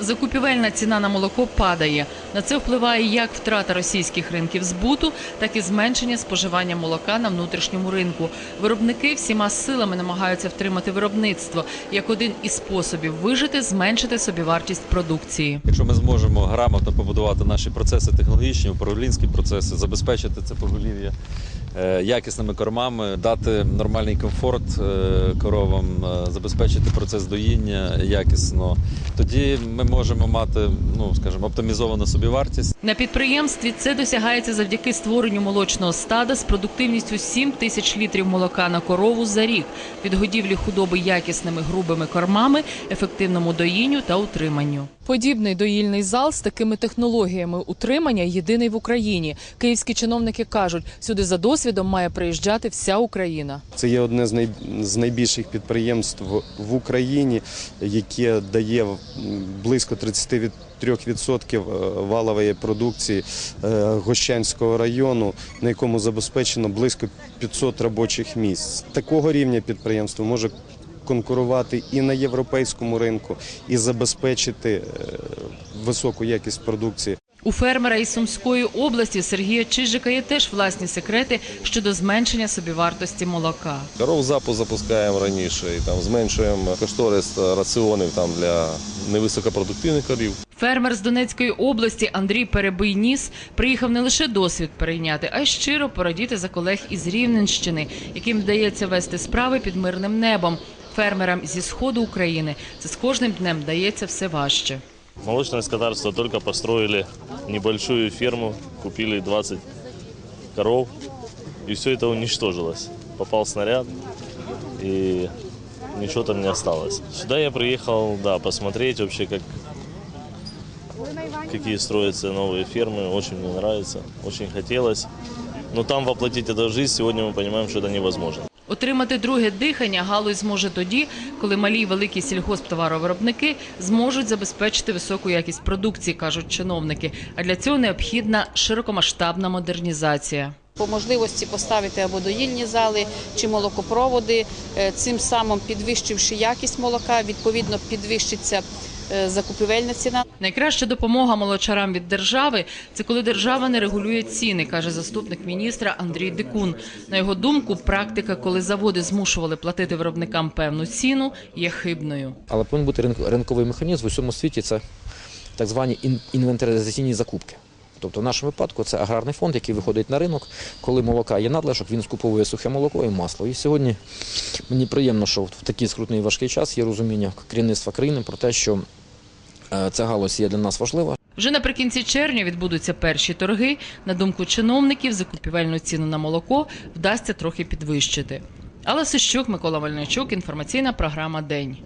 закупівельна ціна на молоко падає. На це впливає як втрата російських ринків збуту, так і зменшення споживання молока на внутрішньому ринку. Виробники всіма силами намагаються втримати виробництво як один із способів вижити, зменшити собівартість продукції. Якщо ми зможемо грамотно побудувати наші процеси технологічні, управлінські процеси, забезпечити це поголів'я якісними кормами, дати нормальний комфорт е, коровам, е, забезпечити процес доїння якісно, тоді ми можемо мати, ну скажімо, оптимізовану собівартість. На підприємстві це досягається завдяки створенню молочного стада з продуктивністю 7 тисяч літрів молока на корову за рік, відгодівлі худоби якісними грубими кормами, ефективному доїнню та утриманню. Подібний доїльний зал з такими технологіями утримання єдиний в Україні. Київські чиновники кажуть, сюди за досвідом має приїжджати вся Україна. Це є одне з, най... найбільших підприємств в Україні, яке дає близько 33% валової продукції е, Гощанського району, на якому забезпечено близько 500 робочих місць. Такого рівня підприємство може конкурувати і на європейському ринку, і забезпечити е, високу якість продукції. У фермера із Сумської області Сергія Чижика є теж власні секрети щодо зменшення собівартості молока. Коров запуск запускаємо раніше і там зменшуємо кошторис раціонів там для невисокопродуктивних корів. Фермер з Донецької області Андрій Перебийніс приїхав не лише досвід перейняти, а й щиро порадіти за колег із Рівненщини, яким вдається вести справи під мирним небом. Фермерам зі сходу України це з кожним днем дається все важче. Молочное господарство только построили небольшую ферму, купили 20 коров, и все это уничтожилось. Попал снаряд, и ничего там не осталось. Сюда я приехал, да, посмотреть вообще, как, какие строятся новые фермы. Очень мне нравится, очень хотелось. Но там воплотить это в жизнь сегодня мы понимаем, что это невозможно. Отримати друге дихання галузь зможе тоді, коли малі і великі сільгосптоваровиробники зможуть забезпечити високу якість продукції, кажуть чиновники. А для цього необхідна широкомасштабна модернізація. по можливості поставити або доїльні зали чи молокопроводи, е, цим самим підвищивши якість молока, відповідно підвищиться закупівельна ціна. Найкраща допомога молочарам від держави це коли держава не регулює ціни, каже заступник міністра Андрій Дикун. На його думку, практика, коли заводи змушували платити виробникам певну ціну, є хибною. Але повинен бути ринк- ринковий механізм в усьому світі. Це так звані ін- інвентаризаційні закупки. Тобто в нашому випадку це аграрний фонд, який виходить на ринок, коли молока є надлишок, він скуповує сухе молоко і масло. І сьогодні мені приємно, що в такий скрутний важкий час є розуміння керівництва країни про те, що е, ця галузь є для нас важлива, Вже наприкінці червня відбудуться перші торги. На думку чиновників, закупівельну ціну на молоко вдасться трохи підвищити. Але Сищук, Микола Вальничук, інформаційна програма День.